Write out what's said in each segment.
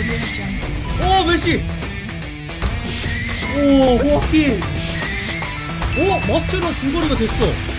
오 메시 오 호아킨 오 마스테로 중거리가 됐어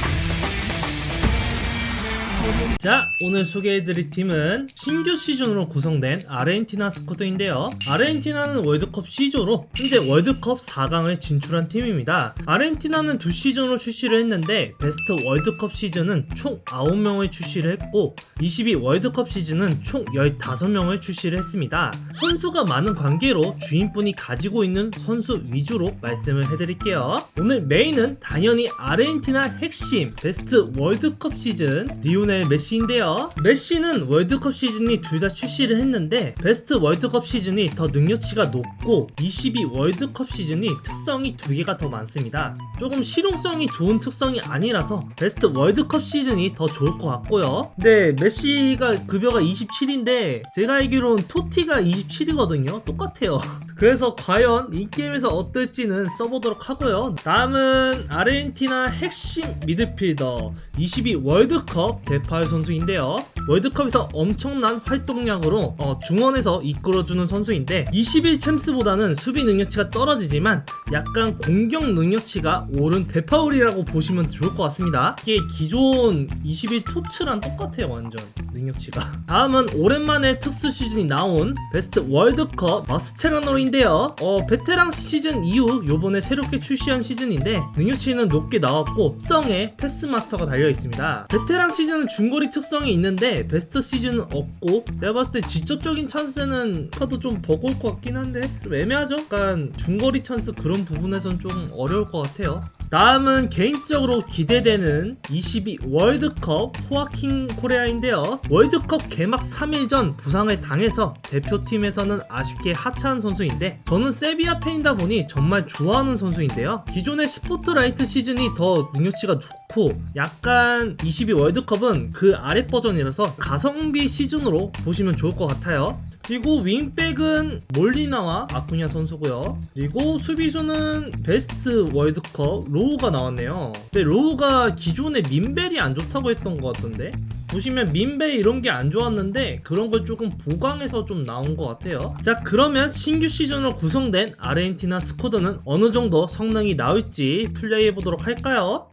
자 오늘 소개해드릴 팀은 신규 시즌으로 구성된 아르헨티나 스쿼드인데요. 아르헨티나는 월드컵 C조로 현재 월드컵 4강을 진출한 팀입니다. 아르헨티나는 두 시즌으로 출시를 했는데 베스트 월드컵 시즌은 총 9명을 출시를 했고 22 월드컵 시즌은 총 15명을 출시를 했습니다. 선수가 많은 관계로 주인분이 가지고 있는 선수 위주로 말씀을 해드릴게요. 오늘 메인은 당연히 아르헨티나 핵심 베스트 월드컵 시즌 리오넬 메시인데요. 메시는 월드컵 시즌이 둘 다 출시를 했는데 베스트 월드컵 시즌이 더 능력치가 높고 22 월드컵 시즌이 특성이 두 개가 더 많습니다. 조금 실용성이 좋은 특성이 아니라서 베스트 월드컵 시즌이 더 좋을 것 같고요. 네, 메시가 급여가 27인데 제가 알기로는 토티가 27이거든요. 똑같아요. 그래서 과연 이 게임에서 어떨지는 써보도록 하고요. 다음은 아르헨티나 핵심 미드필더 22 월드컵 대 파열 선수인데요. 월드컵에서 엄청난 활동량으로 어, 중원에서 이끌어주는 선수인데 21 챔스보다는 수비 능력치가 떨어지지만 약간 공격 능력치가 오른 대파울이라고 보시면 좋을 것 같습니다. 이게 기존 21 토츠랑 똑같아요 완전 능력치가. 다음은 오랜만에 특수 시즌이 나온 베스트 월드컵 마스체라노인데요. 어, 베테랑 시즌 이후 요번에 새롭게 출시한 시즌인데 능력치는 높게 나왔고 특성에 패스 마스터가 달려 있습니다. 베테랑 시즌은 중거리 특성이 있는데 베스트 시즌은 없고 제가 봤을 때 지적적인 찬스는 카도 좀 버거울 것 같긴 한데 좀 애매하죠? 약간 중거리 찬스 그런 부분에선 좀 어려울 것 같아요. 다음은 개인적으로 기대되는 22 월드컵 호아킨 코레아인데요. 월드컵 개막 3일 전 부상을 당해서 대표팀에서는 아쉽게 하차한 선수인데 저는 세비야 팬이다 보니 정말 좋아하는 선수인데요. 기존의 스포트라이트 시즌이 더 능력치가 좋고 약간 22 월드컵은 그 아래 버전이라서 가성비 시즌으로 보시면 좋을 것 같아요. 그리고 윙백은 몰리나와 아쿠냐 선수고요. 그리고 수비수는 베스트 월드컵 로우가 나왔네요. 근데 로우가 기존에 민벨이 안 좋다고 했던 것 같던데. 보시면 민벨 이런 게 안 좋았는데 그런 걸 조금 보강해서 좀 나온 것 같아요. 자 그러면 신규 시즌으로 구성된 아르헨티나 스쿼드는 어느 정도 성능이 나올지 플레이해 보도록 할까요?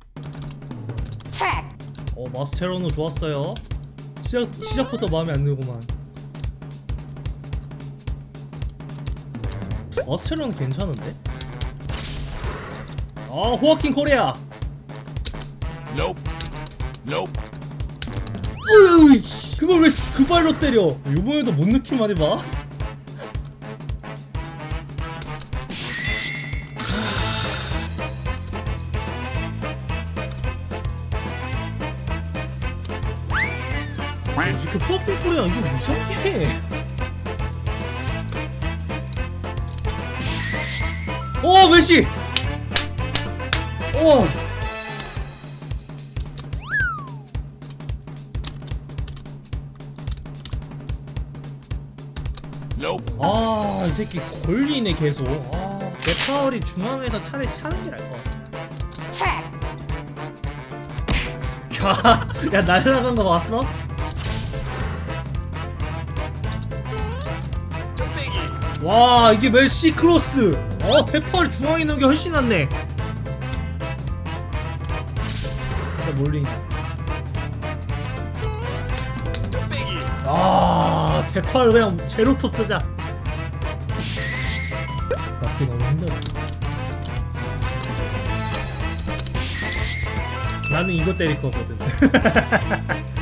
어 마스테로노 좋았어요. 시작 시작부터 마음에 안 들구만. 마스테로는 괜찮은데? 아 호아킨 코리아. Nope. Nope. 으이씨 그걸 왜 그 발로 때려? 이번에도 못 넣기 많이 봐. 이렇게 호아킨 코리아 이거 이상해. 오 메시. 오. Nope. 아, 이 새끼 걸리네 계속. 아, 내 파울이 중앙에서 차라리 차는 게 나을 것 같아. 야, 야 날라간 거 봤어? 와, 이게 메시 크로스. 어, 대파울 중앙에 있는 게 훨씬 낫네. 진짜 몰링. 아, 대파울 그냥 제로톱 쓰자. 맞기 너무 힘들어. 나는 이거 때릴 거거든.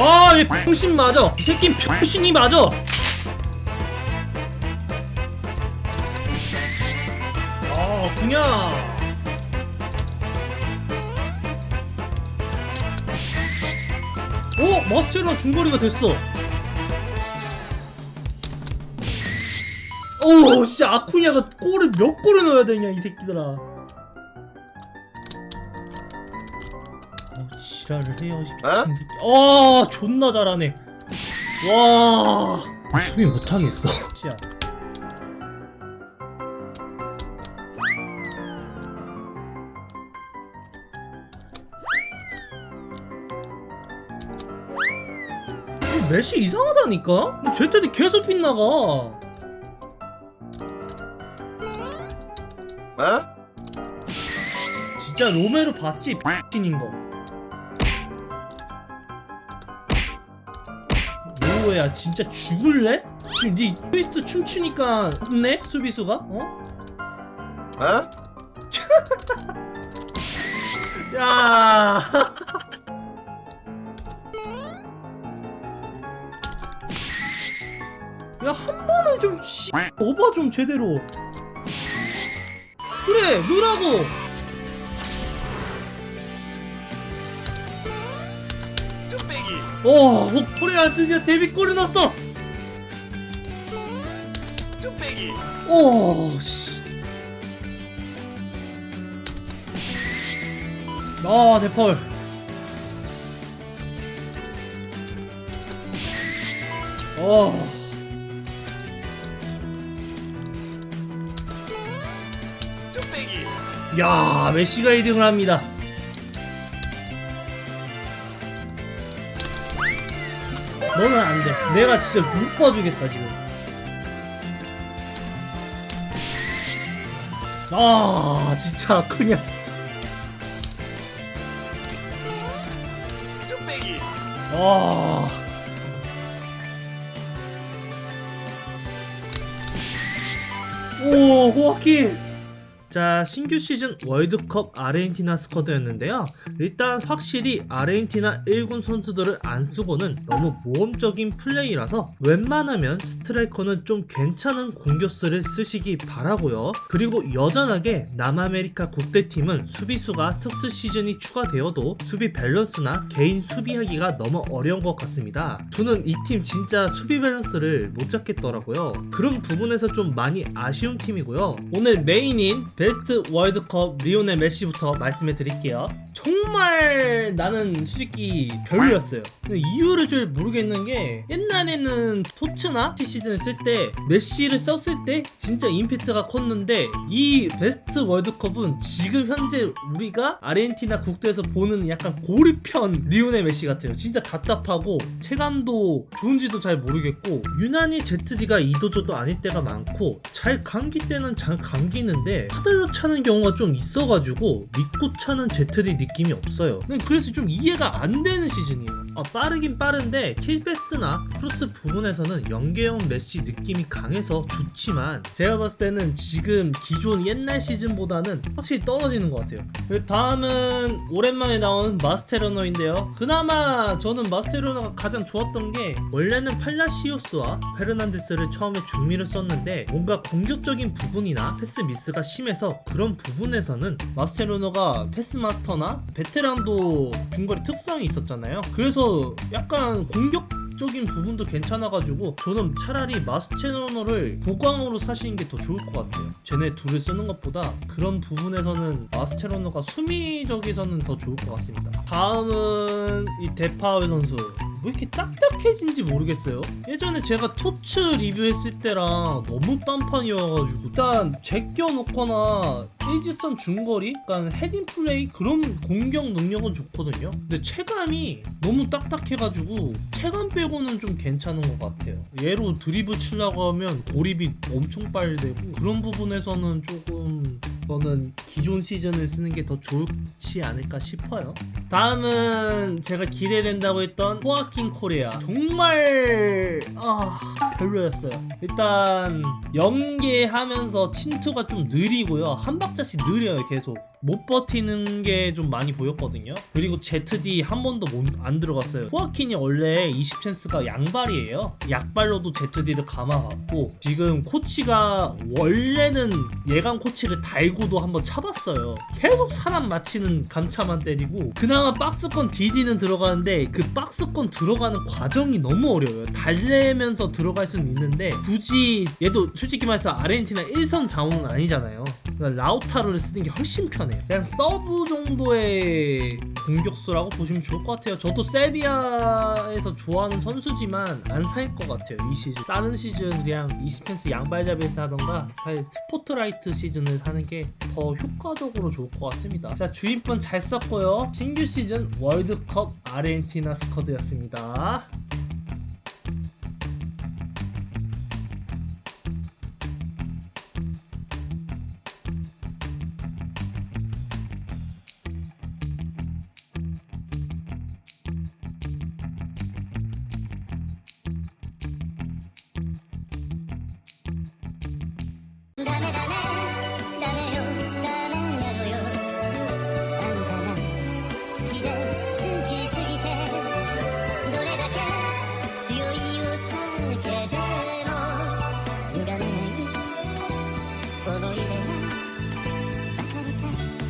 아, 얘 병신 맞아. 이 새끼 병신이 맞아. 아, 그냥. 오, 마스테라 중거리가 됐어. 오, 진짜 아쿠냐가 골을 몇 골을 넣어야 되냐 이 새끼들아. 지랄을 해요 어? 미친 존나 잘하네. 와. 소리 못하겠어. 씨야 메시 이상하다니까? 제트디 계속 빗나가. 어? 진짜 로메로 봤지? ᄃ 인거. 거. 노우야 진짜 죽을래? 지금 네 트위스트 춤추니까 없네? 수비수가? 어? Huh? 야. 야, 한 번은 좀, 씨, 오버 좀 제대로. 그래, 넣으라고! 오, 코리아 드디어 데뷔골을 넣었어! 오, 씨. 아, 대펄. 어. 야, 메시가 1등을 합니다. 너는 안 돼. 내가 진짜 못 봐주겠다, 지금. 아, 진짜 그냥. 아. 오, 호아킨. 자, 신규 시즌 월드컵 아르헨티나 스쿼드였는데요. 일단 확실히 아르헨티나 1군 선수들을 안 쓰고는 너무 모험적인 플레이라서 웬만하면 스트라이커는 좀 괜찮은 공격수를 쓰시기 바라고요. 그리고 여전하게 남아메리카 국대팀은 수비수가 특수 시즌이 추가되어도 수비 밸런스나 개인 수비하기가 너무 어려운 것 같습니다. 저는 이 팀 진짜 수비 밸런스를 못 잡겠더라고요. 그런 부분에서 좀 많이 아쉬운 팀이고요. 오늘 메인인 베스트 월드컵 리오넬 메시부터 말씀해 드릴게요. 정말 나는 솔직히 별로였어요. 이유를 잘 모르겠는 게 옛날에는 토츠나 T 시즌을 쓸때 메시를 썼을 때 진짜 임팩트가 컸는데 이 베스트 월드컵은 지금 현재 우리가 아르헨티나 국대에서 보는 약간 고리편 리오넬 메시 같아요. 진짜 답답하고 체감도 좋은지도 잘 모르겠고 유난히 ZD가 이도저도 아닐 때가 많고 잘 감기 때는 잘 감기는데 하늘로 차는 경우가 좀 있어가지고 믿고 차는 ZD 느낌이 없어요. 근데 그래서 좀 이해가 안 되는 시즌이에요. 아, 빠르긴 빠른데 킬패스나 크로스 부분에서는 연계형 메시 느낌이 강해서 좋지만 제가 봤을 때는 지금 기존 옛날 시즌보다는 확실히 떨어지는 것 같아요. 그리고 다음은 오랜만에 나온 마스테르노인데요. 그나마 저는 마스테르노가 가장 좋았던 게 원래는 팔라시오스와 페르난데스를 처음에 중미를 썼는데 뭔가 공격적인 부분이나 패스 미스가 심해서 그런 부분에서는 마스테르노가 패스 마스터나 베테랑도 중거리 특성이 있었잖아요. 그래서 약간 공격 적인 부분도 괜찮아가지고 저는 차라리 마스체노노를 보강으로 사시는 게 더 좋을 것 같아요. 쟤네 둘을 쓰는 것보다 그런 부분에서는 마스체노노가 수미적에서는 더 좋을 것 같습니다. 다음은 이 데파울 선수. 왜 이렇게 딱딱해진지 모르겠어요. 예전에 제가 토츠 리뷰했을 때랑 너무 딴판이어가지고 일단 제껴놓거나 페이지선 중거리, 그러니까 헤딩 플레이 그런 공격 능력은 좋거든요. 근데 체감이 너무 딱딱해가지고 체감 빼고는 좀 괜찮은 것 같아요. 얘로 드리블 치려고 하면 고립이 엄청 빨리 되고 그런 부분에서는 조금 저는 기존 시즌을 쓰는 게 더 좋지 않을까 싶어요. 다음은 제가 기대된다고 했던 호아킨 코리아. 정말 아 별로였어요. 일단 연계하면서 침투가 좀 느리고요. 한 박자씩 느려요 계속. 못 버티는 게 좀 많이 보였거든요. 그리고 ZD 한 번도 못- 안 들어갔어요. 호아킨이 원래 20찬스가 양발이에요. 약발로도 ZD를 감아갔고 지금 코치가 원래는 예강 코치를 달고도 한번 차봤어요. 계속 사람 맞히는 감차만 때리고 그나마 박스권 DD는 들어가는데 그 박스권 들어가는 과정이 너무 어려워요. 달래면서 들어갈 수는 있는데 굳이 얘도 솔직히 말해서 아르헨티나 1선 자원은 아니잖아요. 그러니까 라우타로를 쓰는 게 훨씬 편해 요. 그냥 서브 정도의 공격수라고 보시면 좋을 것 같아요. 저도 세비야에서 좋아하는 선수지만 안 살 것 같아요. 이 시즌. 다른 시즌 그냥 20펜스 양발잡이에서 하던가 사실 스포트라이트 시즌을 하는 게 더 효과적으로 좋을 것 같습니다. 자 주인분 잘 썼고요. 신규 시즌 월드컵 아르헨티나 스쿼드였습니다. ダメダメ